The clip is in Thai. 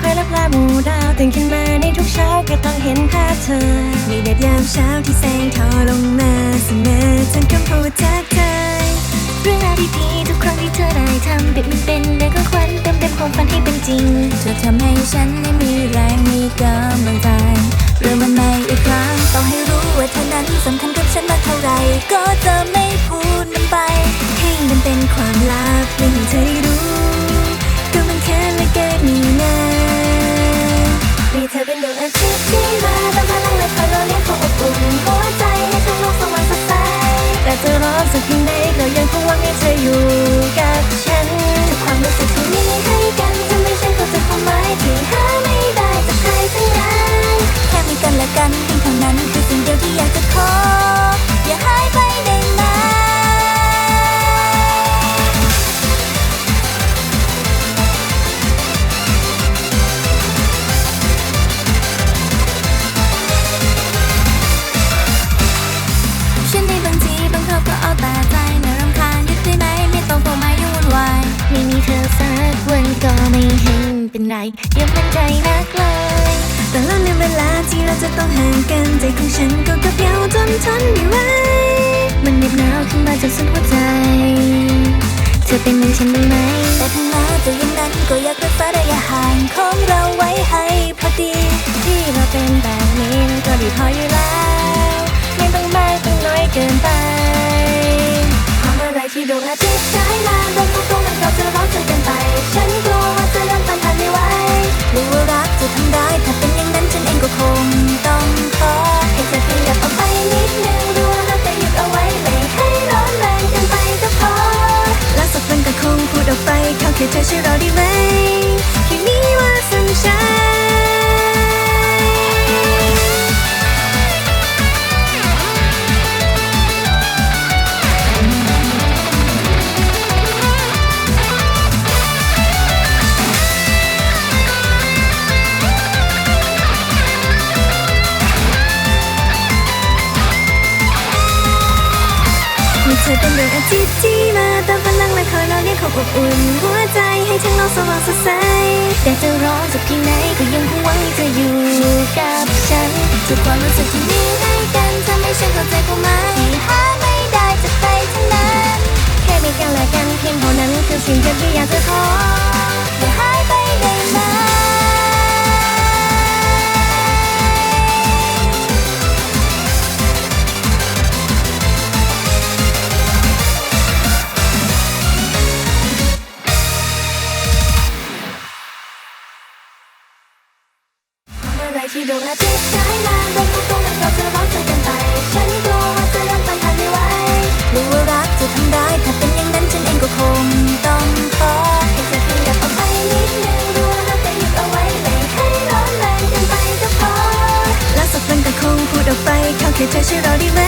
เคยรับลาบูดาวตื่นขึ้นมาในทุกเช้าก็ต้องเห็นภาพเธอ มีแดดยามเช้าที่แสงทอลงมาเสมอฉันคำพูดทักทายเรื่องราวดีๆทุกครั้งที่เธอได้ทำเด็กมันเป็นเด็กก็ควันเติมเต็มความฝันให้เป็นจริง เธอทำให้ฉันได้มีแรงมีกำลังใจเริ่มมันใหม่อีกครั้งต้องให้รู้ว่าเธอนั้นสำคัญกับฉันมากเท่าไหร่ก็จะไม่พูดมันไปให้มันเป็นความลับไม่ให้เธอ ไม่เห็นเป็นไรอย่ามั่นใจนักเลยแต่แล้วในเวลาที่เราจะต้องห่างกันใจของฉันก็กับเหงาจนทนไม่ไหวมันเหน็บหนาวขึ้นมาจนสุดหัวใจ เธอเป็นเหมือนฉันได้ไหม แต่ถึงแม้จะอยังนั้นก็อยากรักษาระยะห่างของเราไว้ให้พอดี ที่เราเป็นแบบนี้ก็ดีพออยู่ เขาแค่เธ เธอเป็นดวงอาทิตย์ที่มาเติมพลังและคอยราเลี้ยงความอบอุ่น หัวใจให้ทั้งโลกสว่างสดใสแต่จะร้อนสักเพียงไหนก็ยังคงหวังให้เธออยู่กับฉันทุกความรู้สึกที่มีให้กันทำให้ฉันเข้าใจความหมายที่หาไม่ได้จากใครทั้งนั้น แค่มีกันและกันเพียงเท่านั้นคือสิ่งเดียวที่อยากจะขออย่าหายไป ดวงอาทิตย์ฉายมาโลกตรงนั้นเราจะร้อนจนเกินไป ฉันกลัวว่าจะยังต้านทานไม่ไหวรู้ว่ารักจะทำได้ถ้าเป็นอย่างนั้นฉันเองก็คงต้องขอให้เธอขยับออกไปนิดนึงรู้ว่ารักแต่หยุดเอาไว้ไม่ให้ร้อนแรงเกินไปก็พอแล้วสักวันก็คงพูดออกไปเขาแค่เธอช่วยเราได้ไหม